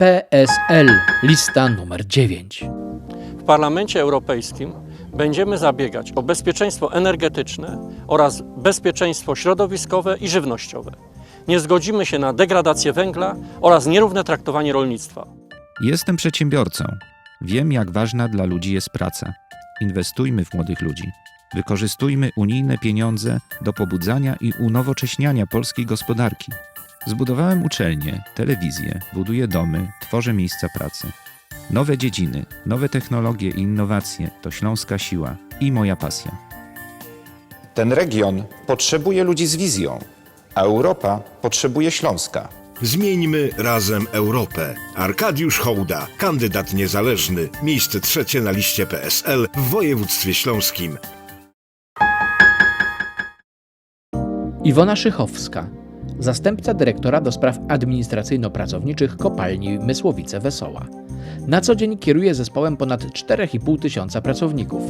PSL, lista numer 9. W Parlamencie Europejskim będziemy zabiegać o bezpieczeństwo energetyczne oraz bezpieczeństwo środowiskowe i żywnościowe. Nie zgodzimy się na degradację węgla oraz nierówne traktowanie rolnictwa. Jestem przedsiębiorcą. Wiem, jak ważna dla ludzi jest praca. Inwestujmy w młodych ludzi. Wykorzystujmy unijne pieniądze do pobudzania i unowocześniania polskiej gospodarki. Zbudowałem uczelnie, telewizję, buduję domy, tworzę miejsca pracy. Nowe dziedziny, nowe technologie i innowacje to śląska siła i moja pasja. Ten region potrzebuje ludzi z wizją, a Europa potrzebuje Śląska. Zmieńmy razem Europę. Arkadiusz Hołda, kandydat niezależny, miejsce trzecie na liście PSL w województwie śląskim. Iwona Szychowska, zastępca dyrektora do spraw administracyjno-pracowniczych kopalni Mysłowice Wesoła. Na co dzień kieruje zespołem ponad 4,5 tysiąca pracowników.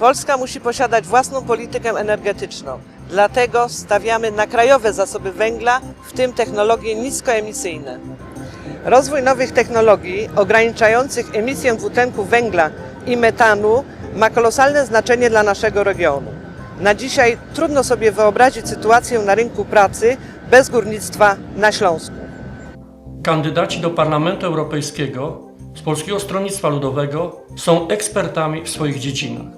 Polska musi posiadać własną politykę energetyczną. Dlatego stawiamy na krajowe zasoby węgla, w tym technologie niskoemisyjne. Rozwój nowych technologii ograniczających emisję dwutlenku węgla i metanu ma kolosalne znaczenie dla naszego regionu. Na dzisiaj trudno sobie wyobrazić sytuację na rynku pracy bez górnictwa na Śląsku. Kandydaci do Parlamentu Europejskiego z Polskiego Stronnictwa Ludowego są ekspertami w swoich dziedzinach.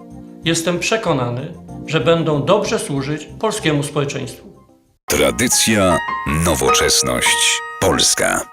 Jestem przekonany, że będą dobrze służyć polskiemu społeczeństwu. Tradycja, nowoczesność, Polska.